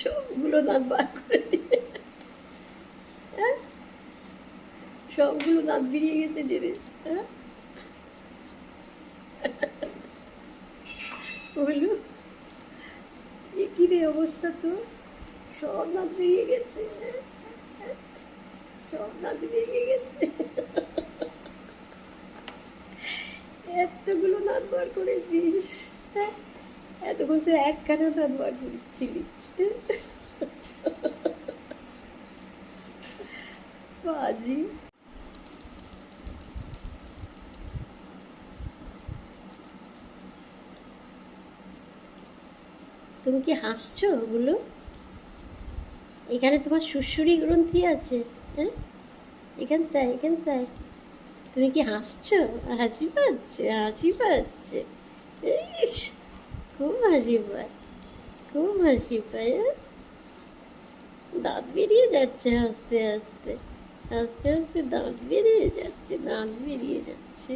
সবগুলো দাঁত বার করে হ্যাঁ? সবগুলো দাঁত বেরিয়ে গেছে জেনে হ্যাঁ? বলু কি রে অবস্থা তো সব দাঁত বেরিয়ে গেছে হ্যাঁ? সব দাঁত বেরিয়ে গেছে। এতগুলো দাঁত বার করেছিস? হ্যাঁ? এতক্ষণ তো একখানা দাঁত বার করছিলি বাজি। তুমি কি হাসছো ওগুলো? এখানে তোমার সুশুরি গ্রন্থি আছে হ্যাঁ? এখানটায় এখানটায়। তুমি কি হাসছো? হাসি পাচ্ছে হাসি পাচ্ছে। ইস, খুব হাসি পায়, খুব হাসি পায়? দাঁত বেরিয়ে যাচ্ছে হাসতে হাসতে। আস্তে আস্তে দাঁত বেরিয়ে যাচ্ছে, দাঁত বেরিয়ে যাচ্ছে।